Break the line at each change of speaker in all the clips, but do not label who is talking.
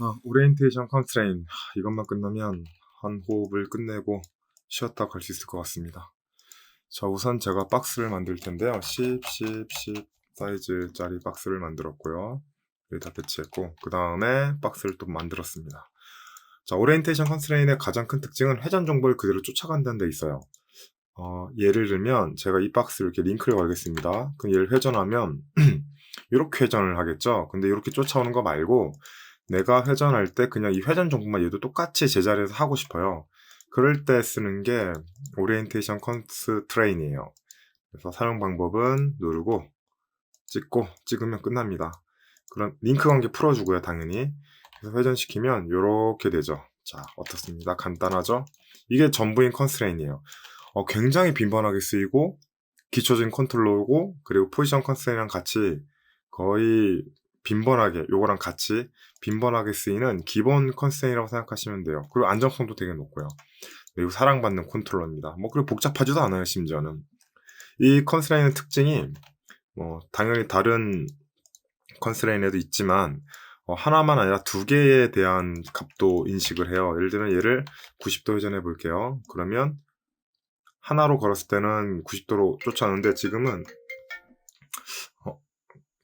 아, 오리엔테이션 컨스트레인 하, 이것만 끝나면 한 호흡을 끝내고 쉬었다 갈 수 있을 것 같습니다. 자 우선 제가 박스를 만들 텐데요. 10, 10, 10 사이즈짜리 박스를 만들었고요. 여기다 배치했고 그 다음에 박스를 또 만들었습니다. 자 오리엔테이션 컨스트레인의 가장 큰 특징은 회전 정보를 그대로 쫓아간다는 데 있어요. 어, 예를 들면 제가 이 박스를 이렇게 링크를 걸겠습니다. 그럼 얘를 회전하면 이렇게 회전을 하겠죠. 근데 이렇게 쫓아오는 거 말고 내가 회전할 때 그냥 이 회전 정보만 얘도 똑같이 제자리에서 하고 싶어요. 그럴 때 쓰는 게 오리엔테이션 컨스트레인이에요. 그래서 사용 방법은 누르고 찍고 찍으면 끝납니다. 그럼 링크 관계 풀어주고요, 당연히. 그래서 회전시키면 이렇게 되죠. 자, 어떻습니다. 간단하죠? 이게 전부인 컨스트레인이에요. 어, 굉장히 빈번하게 쓰이고 기초적인 컨트롤러고 그리고 포지션 컨스트레인이랑 같이 거의 빈번하게 요거랑 같이 빈번하게 쓰이는 기본 컨스트레인이라고 생각하시면 돼요. 그리고 안정성도 되게 높고요. 그리고 사랑받는 컨트롤러입니다. 뭐 그리고 복잡하지도 않아요, 심지어는. 이 컨스트레인의 특징이 뭐 당연히 다른 컨스트레인에도 있지만 어, 하나만 아니라 두 개에 대한 값도 인식을 해요. 예를 들면 얘를 90도 회전해 볼게요. 그러면 하나로 걸었을 때는 90도로 쫓아오는데 지금은 어,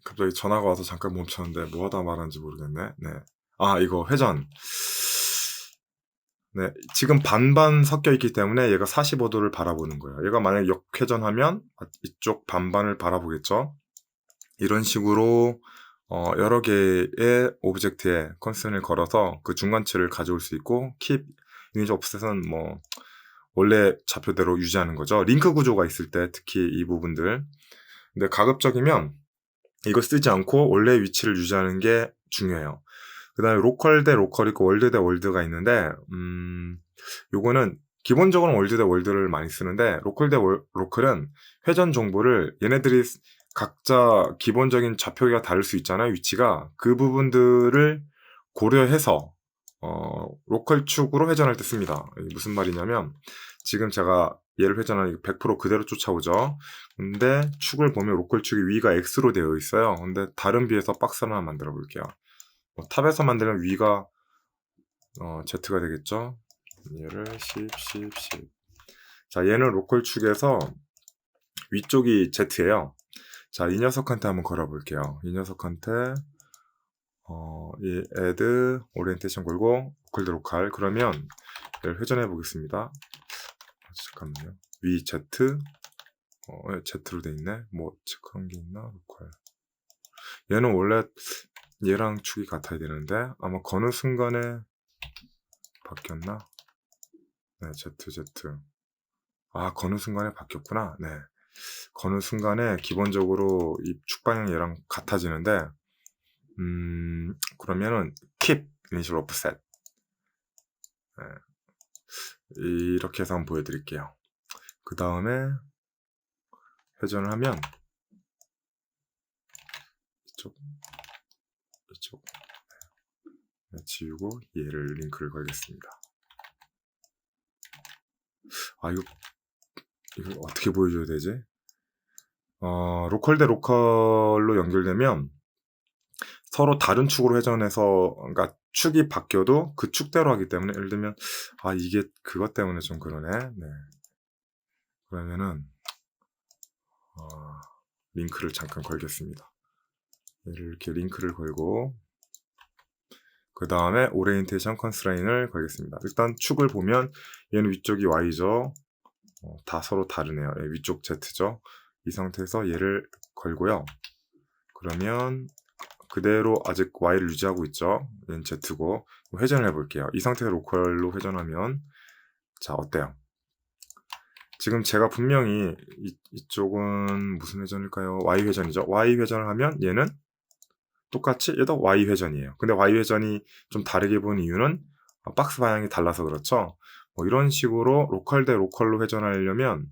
갑자기 전화가 와서 잠깐 멈췄는데 뭐 하다 말하는지 모르겠네. 네. 아, 이거 회전. 네. 지금 반반 섞여 있기 때문에 얘가 45도를 바라보는 거예요. 얘가 만약 역회전하면 이쪽 반반을 바라보겠죠. 이런 식으로 어, 여러 개의 오브젝트에 컨스트를 걸어서 그 중간치를 가져올 수 있고 킵 이미지 옵셋은 뭐 원래 좌표대로 유지하는 거죠. 링크 구조가 있을 때 특히 이 부분들. 근데 가급적이면 이거 쓰지 않고 원래 위치를 유지하는 게 중요해요. 그 다음에 로컬 대 로컬 있고 월드 대 월드가 있는데, 음, 요거는 기본적으로 월드 대 월드를 많이 쓰는데, 로컬 대 월, 로컬은 회전 정보를 얘네들이 각자 기본적인 좌표가 다를 수 있잖아요, 위치가. 그 부분들을 고려해서, 어, 로컬 축으로 회전할 때 씁니다. 무슨 말이냐면, 지금 제가 얘를 회전하면 100% 그대로 쫓아오죠. 근데 축을 보면 로컬 축이 위가 X로 되어 있어요. 근데 다른 비에서 박스 하나 만들어 볼게요. 뭐 탑에서 만들면 위가 어, Z가 되겠죠. 얘를 10, 10, 10. 자, 얘는 로컬 축에서 위쪽이 Z예요. 자, 이 녀석한테 한번 걸어볼게요. 이 녀석한테 어, 이 add 오리엔테이션 걸고 대 로컬 그러면 얘를 회전해 보겠습니다. 잠깐만요. 위 Z 어, Z로 돼 있네. 뭐 체크한 게 있나? 로컬. 얘는 원래 얘랑 축이 같아야 되는데 아마 거느 순간에 바뀌었나? 네, Z Z. 아, 거느 순간에 바뀌었구나. 네. 거느 순간에 기본적으로 이 축 방향 얘랑 같아지는데 음, 그러면은 keep initial offset. 네. 이렇게 해서 한번 보여드릴게요. 그 다음에 회전을 하면 이쪽 이쪽 네, 지우고 얘를 링크를 걸겠습니다. 아 이거 이걸 어떻게 보여줘야 되지? 어, 로컬 대 로컬로 연결되면 서로 다른 축으로 회전해서 그러니까 축이 바뀌어도 그 축대로 하기 때문에 예를 들면 아 이게 그것 때문에 좀 그러네. 네. 그러면은 어, 링크를 잠깐 걸겠습니다. 이렇게 링크를 걸고 그 다음에 오리엔테이션 컨스트레인을 걸겠습니다. 일단 축을 보면 얘는 위쪽이 Y죠. 어, 다 서로 다르네요. 예, 위쪽 Z죠. 이 상태에서 얘를 걸고요. 그러면 그대로 아직 Y를 유지하고 있죠. 얘는 Z고 회전을 해볼게요. 이 상태에서 로컬로 회전하면 자 어때요? 지금 제가 분명히 이, 이쪽은 무슨 회전일까요? Y 회전이죠. Y 회전을 하면 얘는 똑같이 얘도 Y 회전이에요. 근데 Y 회전이 좀 다르게 본 이유는 박스 방향이 달라서 그렇죠. 뭐 이런 식으로 로컬 대 로컬로 회전하려면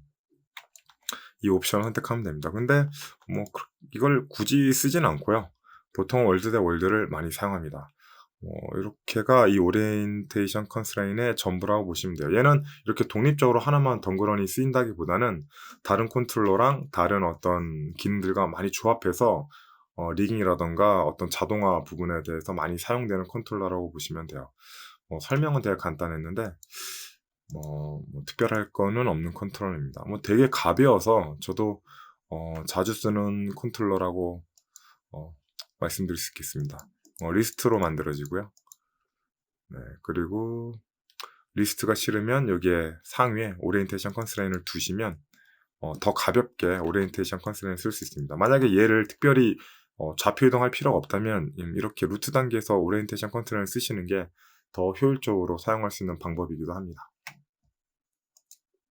이 옵션을 선택하면 됩니다. 근데 뭐 이걸 굳이 쓰진 않고요. 보통 월드 대 월드를 많이 사용합니다. 어, 이렇게가 이 오리엔테이션 컨스트레인의 전부라고 보시면 돼요. 얘는 이렇게 독립적으로 하나만 덩그러니 쓰인다기보다는 다른 컨트롤러랑 다른 어떤 기능들과 많이 조합해서 어, 리깅이라던가 어떤 자동화 부분에 대해서 많이 사용되는 컨트롤러라고 보시면 돼요. 뭐 설명은 되게 간단했는데 뭐, 뭐 특별할 거는 없는 컨트롤러입니다. 뭐 되게 가벼워서 저도 어, 자주 쓰는 컨트롤러라고 어, 말씀드릴 수 있겠습니다. 어, 리스트로 만들어지고요. 네, 그리고 리스트가 싫으면 여기에 상위에 오리엔테이션 컨스트레인을 두시면 어, 더 가볍게 오리엔테이션 컨스트레인을 쓸 수 있습니다. 만약에 얘를 특별히 어, 좌표 이동할 필요가 없다면 음, 이렇게 루트 단계에서 오리엔테이션 컨트롤을 쓰시는 게 더 효율적으로 사용할 수 있는 방법이기도 합니다.